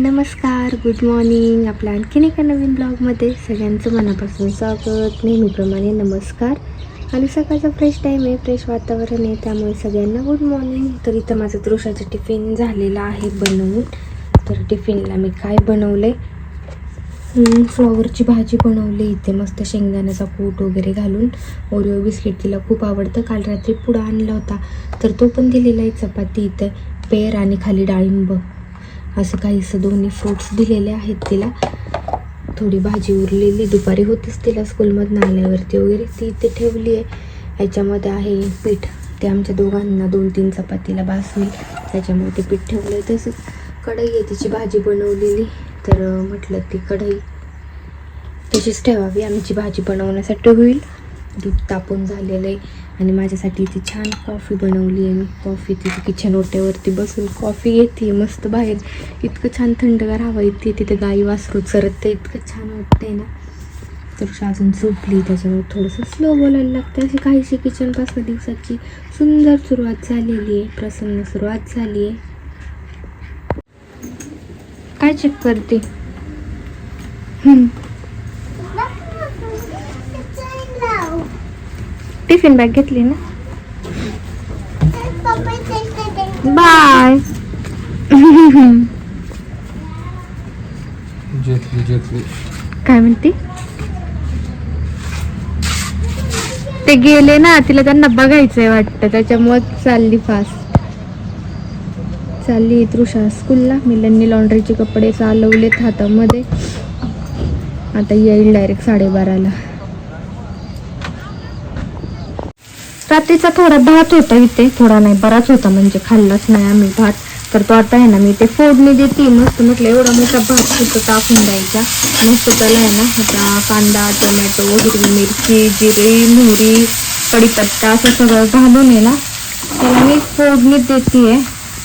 नमस्कार good morning आपल्या आणखीन एका नवीन ब्लॉगमध्ये सगळ्यांचं मनापासून स्वागत. नेहमीप्रमाणे नमस्कार. आणि सकाळचा फ्रेश टाईम आहे फ्रेश वातावरण आहे त्यामुळे सगळ्यांना गुड मॉर्निंग तर इथं माझं दृशाचं टिफिन झालेलं आहे बनवून. तर टिफिनला मी काय बनवलं आहे फ्लॉवरची भाजी बनवली. इथे मस्त शेंगदाण्याचा कूट वगैरे घालून. ओरिओ बिस्किट तिला खूप आवडतं. काल रात्री पुडा आणला होता. तर तो पण दिलेला आहे. चपाती इथे पेर आणि खाली डाळिंब. असं काहीसं दोन्ही फ्रूट्स दिलेले आहेत तिला. थोडी भाजी उरलेली दुपारी होतीच तिला स्कूलमधनं आल्यावरती वगैरे. ती इथे ठेवली आहे. याच्यामध्ये आहे पीठ. ते आमच्या दोघांना दोन तीन चपातीला बास होईल. त्याच्यामुळे ते पीठ ठेवलं आहे. तसंच कढई आहे. तिची भाजी बनवलेली. तर म्हटलं ती कढई तशीच ठेवावी. आमची भाजी बनवण्यासाठी होईल. दूध तापून झालेलं आहे. आणि माझ्यासाठी इथे छान कॉफी बनवली आहे. मी कॉफी तिथे किचन ओट्यावरती बसून कॉफी येते मस्त बाहेर इतकं छान थंडगार हवा येते तिथे गाई वासरू चरत इतकं छान वाटतंय ना. तर अजून झोपली. त्याच्यामुळे थोडंसं स्लो बोलायला लागतं अशी काहीशी किचनपासून दिवसाची सुंदर सुरुवात झालेली आहे. प्रसन्न सुरुवात झाली आहे. काय चेक करते हम्म. टिफिन बॅग घेतली ना? बाय. काय म्हणते? ते गेले ना तिला त्यांना बघायचंय वाटतं त्याच्यामुळे चालली फास्ट चालली तृषा स्कूलला मिलननी लॉन्ड्रीचे कपडे चालवलेत हातामध्ये. आता येईल डायरेक्ट साडेबाराला. रात्रीचा थोडा भात होता इथे. थोडा नाही बराच होता म्हणजे खाल्लाच नाही आम्ही भात. तर तो आता आहे ना मी ते फोडणी देते. मस्त म्हटलं एवढा मोठा भात सुद्धा टाकून द्यायचा. मस्त त्याला आहे ना आता कांदा टोमॅटो हिरवी मिरची जिरे मोहरी कढीपत्ता असं सगळं घालून आहे ना त्याला मी फोडणी देते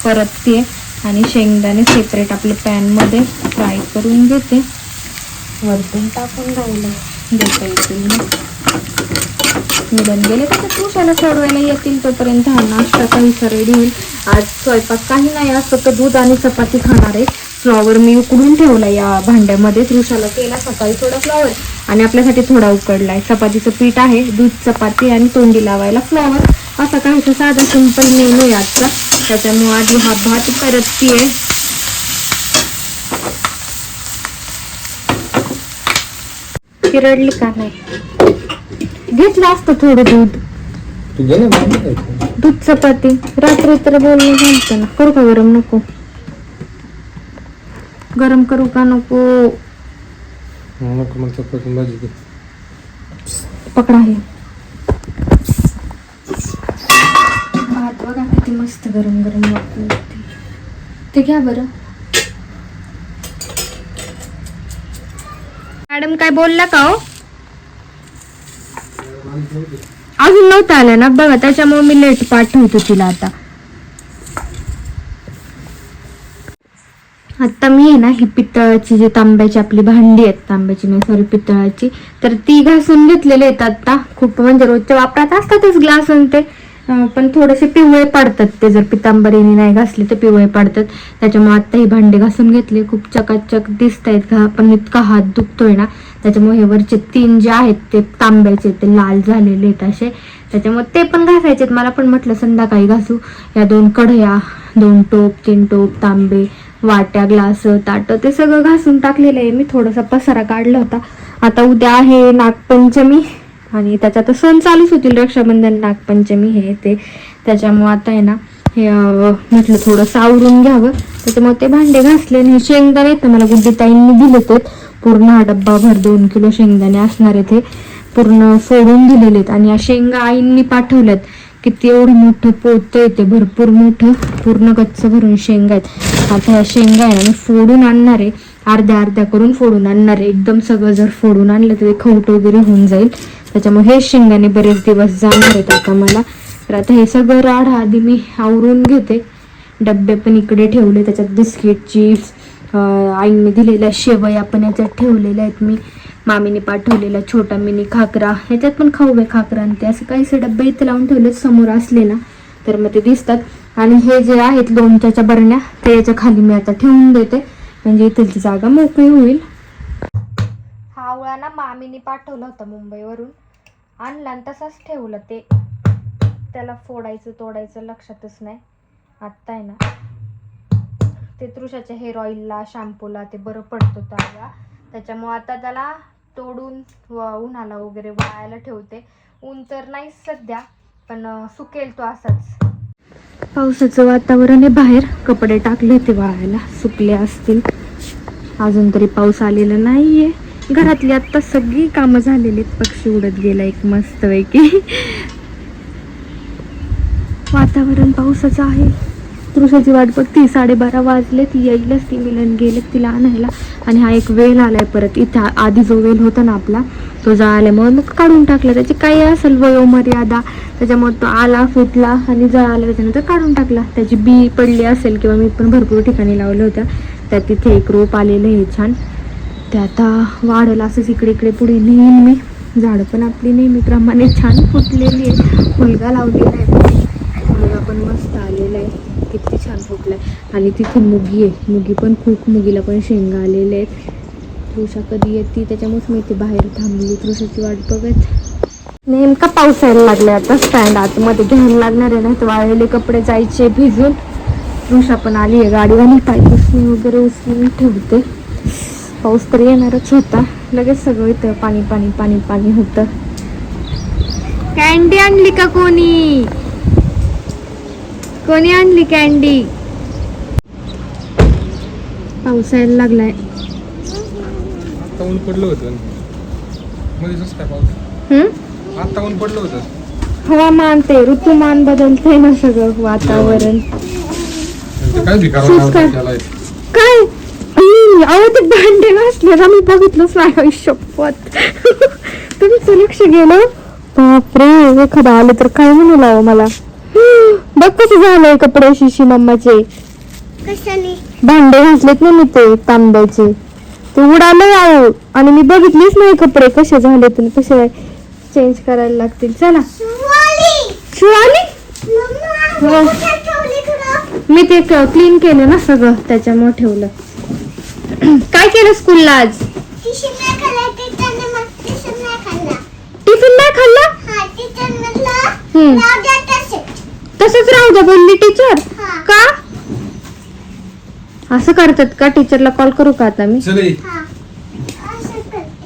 परतते आणि शेंगदाणे सेपरेट आपल्या पॅनमध्ये फ्राय करून घेते. वरतून टाकून राहिलं. देता येतील निघून गेले तर तुशाला सोडवायला येतील तोपर्यंत हा नाश्ता काहीसा रेडी होईल आज स्वयंपाक काही नाही आज फक्त दूध आणि चपाती खाणार आहे. फ्लॉवर मी उकडून ठेवला या भांड्यामध्ये. तृषाला केला सकाळी थोडा फ्लॉवर आणि आपल्यासाठी थोडा उकडलाय. चपातीचं पीठ आहे दूध चपाती आणि तोंडी लावायला फ्लॉवर असा काहीसा साधा सिंपल मेनू आहे आजचा. त्याच्यामुळे आधी हा भात परततीये. आहे रडली का नाही? घेतलं असतं थोडं दूध. तू गेले मागे जायचं. दूध चपाती. रात्री तर बोलणं झालं ना. करू का गरम नको? गरम करू का नको? नको मला चपाती भाजी दे पकडा हे. भात बघा किती मस्त गरम गरम वाटतं ते. ते घ्या बरं. मॅडम काय बोलला का हो? अजून नव्हता आलं ना. बघा त्याच्यामुळे मी लेट पाठवतो तिला आता. आत्ता मी आहे ना ही पितळाची जी तांब्याची आपली भांडी आहेत तांब्याची नाही सॉरी पितळाची. तर ती घासून घेतलेली आहेत आता. खूप म्हणजे रोजच्या वापरात असतातच ग्लास आणि ते पण थोडेसे पिवळे पडतात ते. जर पितांबरीने नाही घासले तर पिवळे पडतात. त्याच्यामुळे आता ही भांडी घासून घेतली. खूप चकाचक दिसत आहेत घा पण इतका हात दुखतोय ना. त्याच्यामुळे हे वरचे तीन जे आहेत ते तांब्याचे ते लाल झालेले आहेत असे. त्याच्यामुळे ते पण घासायचे मला पण म्हटलं संध्याकाळी घासू. या दोन कढया दोन टोप तीन टोप तांबे वाट्या ग्लास ताट ते सगळं घासून टाकलेलं आहे. मी थोडासा पसारा काढला होता. आता उद्या आहे नागपंचमी आणि त्याच्यात सण चालूच होतील. रक्षाबंधन नागपंचमी हे ते. त्याच्यामुळे आता आहे ना हे म्हटलं थोडंसं आवरून घ्यावं. त्याच्यामुळे ते भांडे घासले आणि शेंगदाणे तर मला गुड्डीताईंनी दिले ते पूर्ण हा डब्बा भर दोन किलो शेंगदाणे असणार ते पूर्ण फोडून दिलेले आहेत. आणि या शेंगा आईंनी पाठवल्यात किती एवढं मोठं पोत येते भरपूर मोठं पूर्ण गच्च भरून शेंगा आहेत. आता ह्या शेंगा आहे आणि फोडून आणणार आहे. अर्ध्या अर्ध्या करून फोडून आणणार आहे. एकदम सगळं जर फोडून आणलं तर ते खवट वगैरे होऊन जाईल. त्याच्यामुळे हे शेंगाने बरेच दिवस जाणार आहेत आता मला. तर आता हे सगळं राड आधी मी आवरून घेते. डब्बे पण इकडे ठेवले. त्याच्यात बिस्किट चिप्स आईने दिलेल्या शेवया पण याच्यात ठेवलेल्या आहेत. मी मामीने पाठवलेला छोटा मिनी खाकरा. ह्याच्यात पण खाऊ आहे खाकरा आणि ते असं काहीसे डब्बे इथे लावून ठेवले समोर असले ना तर मग ते दिसतात. आणि हे जे आहेत लोणच्याच्या बरण्या ते याच्या खाली मी आता ठेवून देते. म्हणजे इथलची जागा मोकळी होईल. हा आवळा ना मामीने पाठवला होता मुंबईवरून. आणला आणि तसाच ठेवला ते. त्याला फोडायचं तोडायचं लक्षातच नाही. आत्ता आहे ना. ते तृषाच्या हेअर ऑइलला शॅम्पूला ते बरं पडतं त्याला त्याच्यामुळं आता त्याला तोडून व उन्हाला वगैरे वाळायला ठेवते. ऊन तर नाही सध्या पण सुकेल तो असाच. पावसाचं वातावरण आहे बाहेर. कपडे टाकले होते वाळायला. सुकले असतील. अजून तरी पाऊस आलेला नाहीये. घरातली आत्ता सगळी कामं झालेली आहेत. पक्षी उडत गेला एक मस्त वातावरण पावसाचं आहे. तृषाची वाट बघती साडेबारा वाजले ती येईलच ती मिलन गेले तिला आणायला. आणि हा एक वेल आलाय परत. इथं आधी जो वेल होता ना आपला तो जळाल्यामुळे मग काढून टाकला. त्याची काही असेल वयोमर्यादा. त्याच्यामुळे तो आला फुटला आणि जळाला त्याच्यानंतर काढून टाकला. त्याची बी पडली असेल किंवा मी पण भरपूर ठिकाणी लावलं होत्या त्यात तिथे एक रोप आलेलं आहे छान. ते आता वाढेल असंच इकडे इकडे पुढे. नेईन मी झाडं पण आपली नेहमीप्रमाणे छान फुटलेली आहे मुलगा लावलेला आहे. मुलगा पण मस्त आलेला आहे. किती छान फुटलाय. आणि तिथे मुगी आहे. मुगी पण खूप मुगीला पण शेंगा आलेले आहेत. तृषा कधी येते? त्याच्यामुळेच मी इथे बाहेर थांबली. तृषाची वाट बघत. नेमका पाऊस यायला लागलाय आता. स्टँड आतमध्ये घ्यायला लागणार आहे. ना तर वाळलेले कपडे जायचे भिजून. तृषा पण आली आहे गाडीवाली. पाय पुसणी वगैरे उचलून ठेवते. पाऊस तर येणारच होता. लगेच सगळं इथं पाणी पाणी पाणी पाणी होतं. कॅन्डी आणली का कोणी? कोणी आणली कॅन्डी पाऊस यायला लागलाय. आता ऊन पडलं होतं. मध्येच काय पाऊस? हम्म आता ऊन पडलं होतं. हवामान ते ऋतुमान बदलते ना सगळं वातावरण. म्हणजे काय भिकार. त्याला काय? अहो ते भांडे घासले ना मी बघितलंच नाही शपथ. तुमचं लक्ष गेलं बापरे एखादा आलं तर काय म्हणू लाव मला? बघ कसं झालंय कपडे शिशी मम्माचे. कशाने? भांडे घासलेत ना मी ते तांब्याचे. ते उडालं आहो आणि मी बघितलीच नाही कपडे कसे झाले तर कसे चेंज करायला लागतील. चला. शिवाली! हो. मी ते क्लीन केलं ना सगळं त्याच्यामुळे ठेवलं. काय केलं स्कूलला आज? टिफिन नाही खाल्ला हम्म. राहू द्या बोलली टीचर हा. का? असं करतात का? टीचरला कॉल करू का आता मी? चले. हा. असं करते.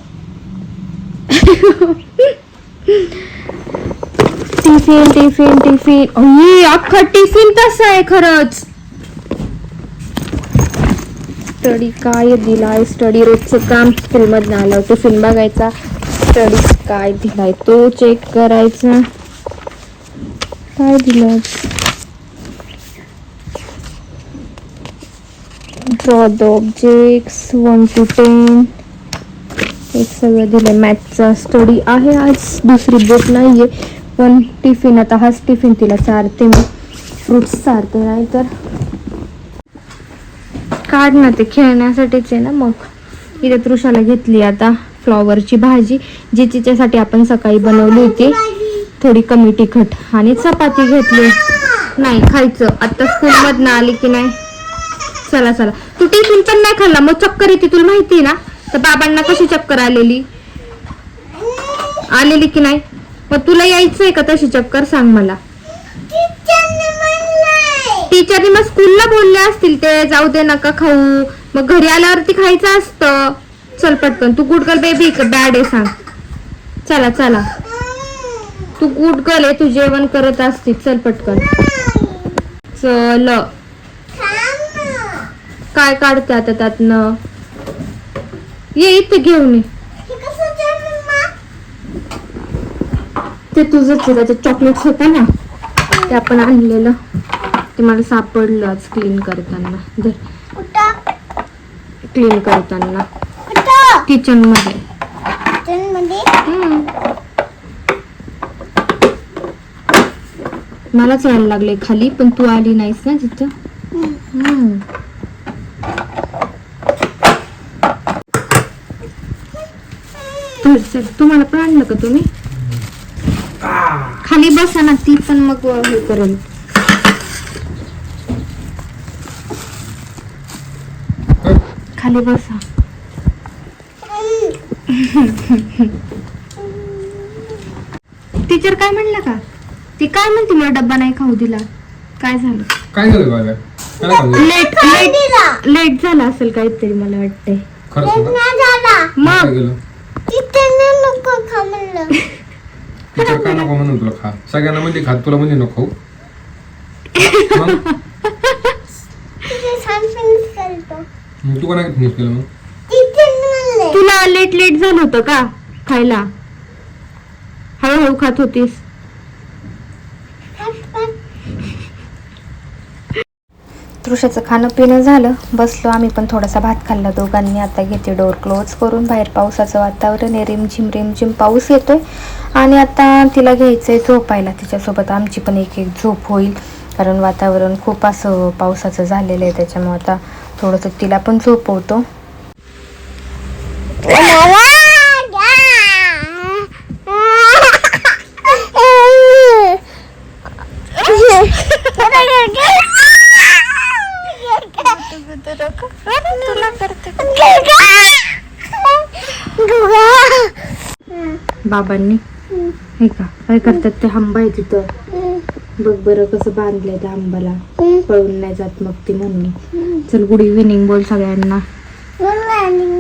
टिफिन टिफिन टिफिन अय्ये, अख्खा टिफिन तसा आहे खरंच. स्टडी काय दिलाय? स्टडी रोजचं काम स्कूल मधनं आलं टिफिन बघायचा. स्टडी काय दिलाय? तो चेक करायचा. काय दिलं draw the objects one two ten हे सगळं दिलं मॅथचा स्टडी आहे आज दुसरी बुक आहे पण टिफिन आता हाच टिफिन तिला चारते मी फ्रुट्स चारते नाही तर काढ ना ते खेळण्यासाठीच आहे ना मग इथे तृषाला घेतली आता फ्लॉवरची भाजी जी तिच्यासाठी आपण सकाळी बनवली होती थोडी कमी तिखट आणि चपाती घेतली नाही खायचं आता स्कूल मधनं आली की नाही चला चला तू टिफिन पण नाही खाल्ला. मग चक्कर येते तुला माहिती आहे ना? तर बाबांना कशी चक्कर आलेली? आलेली की नाही? मग तुला यायचंय का तशी चक्कर? सांग मला. टीचरने मग स्कूलला बोलले असतील ते जाऊ दे नका खाऊ. मग घरी आल्यावरती खायचं असतं. चल पटकन तू गुड गर्ल बेबी का? बॅड आहे सांग. चला चला. तू गुड गर्ल आहे तू जेवण करत असते. चल पटकन. चल. काय काढते आता त्यातनं? ये इथे घेऊन ये. ते तुझंच त्याच्यात चॉकलेट्स होता ना ते आपण आणलेलं. ते मला सापडलं आज क्लीन करताना. क्लीन करताना. किचनमध्ये. मलाच यायला लागले खाली पण तू आली नाहीस ना तिथं? तुम्हाला पण आणलं का तुम्ही. खाली बसा ना ती पण मग हे करेल. खाली बसा. टीचर काय म्हणलं का? ती काय म्हणते मला डब्बा नाही खाऊ दिला? काय झालं? काय झालं बाबा काय सांगू काय लेट लेट दिला. लेट झाला असेल काहीतरी मला वाटतंय. खरंच ना? नाही झाला. काय मग काय नको म्हणून तुला खा. सगळ्यांना म्हणजे खा तुला म्हणजे नको. मग? करतो. तू का नाही फिनिश केलं मग? तिथे म्हणले. तुला लेट लेट झालं होतं का खायला? हळूहळू खात होतीस. तृषाचं खाणं पिणं झालं. बसलो आम्ही पण थोडासा भात खाल्ला दोघांनी. आता घेते डोर क्लोज करून. बाहेर पावसाचं वातावरण आहे. रिमझिम रिमझिम पाऊस येतोय. आणि आता तिला घ्यायचंय झोपायला. तिच्यासोबत आमची पण एक एक झोप होईल. कारण वातावरण खूप असं पावसाचं झालेलं आहे. त्याच्यामुळे आता थोडंसं तिला पण झोपवतो. बाबांनी. हे का? काय करतात ते आंबा आहे तिथं. बघ बरं कसं बांधलंय त्या आंबाला. पळून नाही जात मग ती म्हणून चल गुड इव्हिनिंग बोल सगळ्यांना.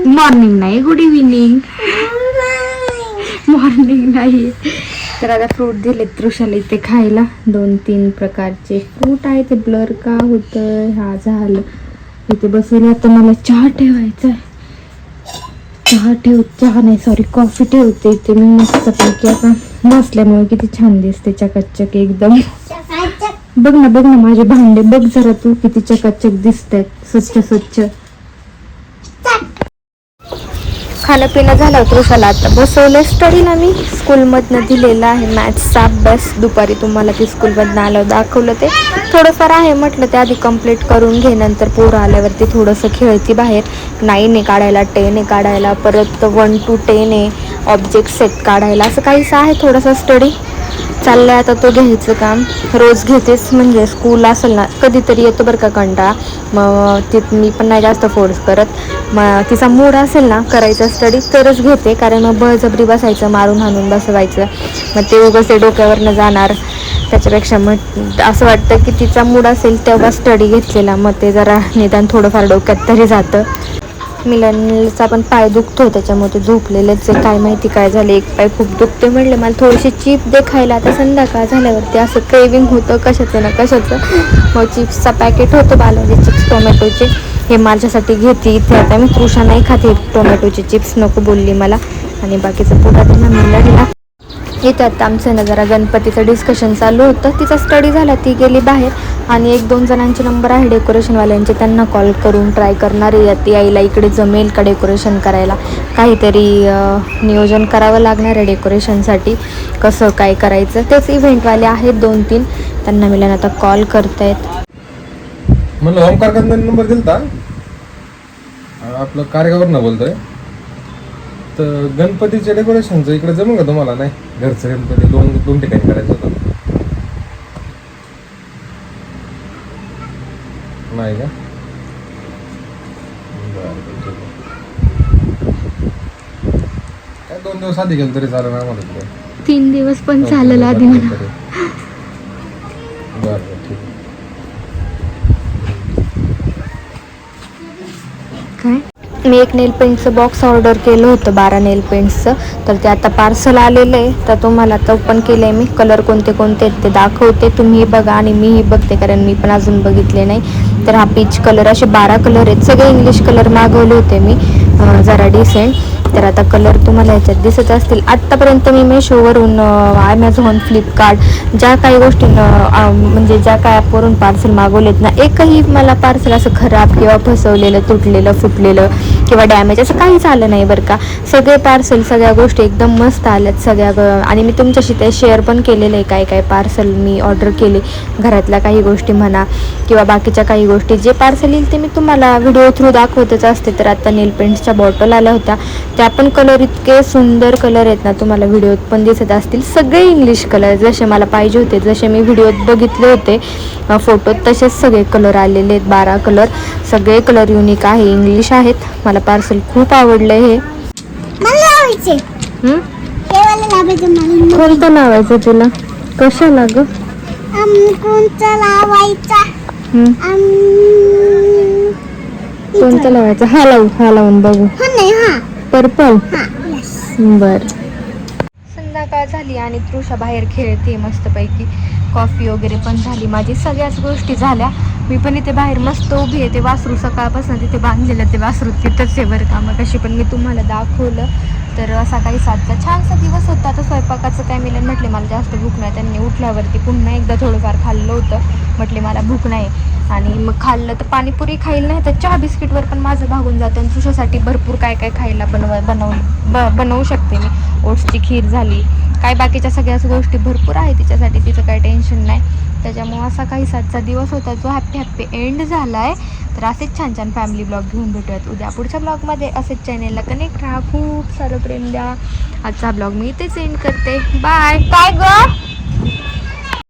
मॉर्निंग नाही गुड इव्हिनिंग मॉर्निंग नाही. तर आता फ्रूट दिलेत तृषाला इथे खायला. दोन तीन प्रकारचे फ्रूट आहे ते ब्लर का होतं हा झालं. इथे बसून आता मला चहा ठेवायचा आहे चहा ठेव चहा नाही सॉरी कॉफी ठेवते इथे मी मस्तपैकी. आता बसल्यामुळे किती छान दिसते चकाचक एकदम. बघ ना बघ ना माझे भांडे बघ जरा तू किती चकाचक दिसत आहेत स्वच्छ स्वच्छ. खाणं पिणं झालं तृषाला आता बसवलं स्टडीला मी स्कूलमधनं दिलेलं आहे. मॅथ्सचा अभ्यास. दुपारी तुम्हाला ती स्कूलमधनं आलं दाखवलं ते. थोडंफार आहे म्हटलं ते आधी कंप्लीट करून घे. नंतर पोरं आल्यावरती थोडंसं खेळती बाहेर. नाईन आहे काढायला टेन आहे काढायला परत वन टू टेन आहे ऑब्जेक्ट सेट काढायला. असं काहीसं आहे थोडासा स्टडी चाललं आहे आता तो घ्यायचं काम. रोज घेतेच म्हणजे स्कूल असेल ना कधीतरी येतो बरं का कंटाळा मग ती मी पण नाही जास्त फोर्स करत. मग तिचा मूड असेल ना करायचा स्टडी तरच घेते. कारण मग बळजबरी बसायचं मारून हाणून बसवायचं. मग ते उगाच ते डोक्यावरनं जाणार. त्याच्यापेक्षा मग असं वाटतं की तिचा मूड असेल तेव्हा स्टडी घेतलेला. मग ते जरा निदान थोडंफार डोक्यात तरी जातं. मिलनचा पण पाय दुखतो त्याच्यामुळे ते झोपलेलेच आहे. काय माहिती काय झालं एक पाय खूप दुखते म्हटलं मला थोडीशी चिप दे खायला आता संध्याकाळ झाल्यावरती असं क्रेविंग होतं कशाचं ना कशाचं. मग चिप्सचा पॅकेट होतं बालाजी चिप्स टोमॅटोचे. हे माझ्यासाठी घेते इथे आता मी. तृषा नाही खाते टोमॅटोचे चिप्स नको बोलली मला. आणि बाकीचं पोटा त्यांना मिळालेला इथे आता आमचं ना जरा गणपतीचं डिस्कशन चालू होतं. तिचा स्टडी झाला ती गेली बाहेर. आणि एक दोन जणांचे नंबर आहे डेकोरेशनवाल्यांचे त्यांना कॉल करून ट्राय करणार आहे. ती आईला इकडे जमेल का डेकोरेशन करायला? काहीतरी नियोजन करावं लागणार आहे डेकोरेशनसाठी कसं काय करायचं? तेच इव्हेंटवाले आहेत दोन तीन. त्यांना मिळून आता कॉल करतायत. म्हणलं नंबर दिलता? आपलं कारगावर बोलतोय. तर गणपतीच्या डेकोरेशनचं इकडे जमून का तुम्हाला? नाही घरचं गणपती दोन दोन ठिकाणी करायचं होतं. नाही का. काय दोन दिवस आधी गेलं तरी चालेल आम्हाला तिकडे तीन दिवस पण चाललं आधी मी एक नेल पेंटचं बॉक्स ऑर्डर केलं होतं बारा नेल पेंट्सचं तर ते आता पार्सल आलेलं आहे. तर तुम्हाला आता ओपन केलं आहे मी. कलर कोणते कोणते आहेत ते दाखवते. तुम्ही बघा आणि मीही बघते कारण मी पण अजून बघितले नाही. तर हा पीच कलर असे बारा कलर आहेत. सगळे इंग्लिश कलर मागवले होते मी. जरा डिसेंट तर आता कलर तुम्हाला ह्याच्यात दिसत असतील. आत्तापर्यंत मी मेशोवरून ॲमेझॉन फ्लिपकार्ट ज्या काही गोष्टी म्हणजे ज्या काय ॲपवरून पार्सल मागवलेत ना एकही मला पार्सल असं खराब किंवा फसवलेलं तुटलेलं फुटलेलं किंवा डॅमेज असं काहीच आलं नाही बरं का. सगळे पार्सल सगळ्या गोष्टी एकदम मस्त आल्यात सगळ्या ग- आणि मी तुमच्याशी ते शेअर पण केलेलं आहे काय काय पार्सल मी ऑर्डर केले. घरातल्या काही गोष्टी म्हणा किंवा बाकीच्या काही गोष्टी. जे पार्सल येईल ते मी तुम्हाला व्हिडिओ थ्रू दाखवतच असते. तर आता नेल पेंट्सच्या बॉटल आल्या होत्या. त्या पण कलर इतके सुंदर कलर आहेत ना तुम्हाला व्हिडिओत पण दिसत असतील. सगळे इंग्लिश कलर जसे मला पाहिजे होते जसे मी व्हिडिओत बघितले होते फोटोत तसेच सगळे कलर आलेले आहेत. बारा कलर सगळे कलर युनिक आहे. इंग्लिश आहेत. मला पार्सल खूप आवडलं हे. मला मला कोणतं लावायचं तुला? कशाला ग? आम कोणचा लावायचा? हं? आम कोणतं लावायचं? हा लावू हा लावून बघू. हा नाही हा. पर्पल हा बर. संध्याकाळ झाली आणि तृषा बाहेर खेळते मस्तपैकी. कॉफी वगैरे पण झाली. माझी सगळ्याच गोष्टी झाल्या. मी पण इथे बाहेर मस्त उभी आहे. ते वासरू सकाळपासून तिथे बांधलेलं ते वासरू तिथंच आहे बरं का. मग कशी पण मी तुम्हाला दाखवलं. तर असा काही सातचा छानसा दिवस होता. आता स्वयंपाकाचं काय मिलन म्हटले. मला जास्त भूक नाही. त्यांनी उठल्यावरती पुन्हा एकदा थोडंफार खाल्लं होतं. म्हटले मला भूक नाही. आणि मग खाल्लं तर पाणीपुरी खाईल नाही तर चहा बिस्किटवर पण माझं भागून जातं. आणि तुझ्यासाठी भरपूर काय काय खायला बनव बनवू ब बनवू शकते मी. ओट्सची खीर झाली. काय बाकीच्या सगळ्याच गोष्टी भरपूर आहे तिच्यासाठी तिचं काही टेन्शन नाही. त्याच्यामुळं असा काही सातचा दिवस होता जो हॅप्पी हॅप्पी एंड झाला आहे तर असेच छान छान फॅमिली ब्लॉग घेऊन भेटूयात. उद्या पुढच्या ब्लॉगमध्ये असेच चॅनेलला कनेक्ट राहा. खूप सारं प्रेम द्या. आजचा ब्लॉग मी इथेच एंड करते. बाय काय ग?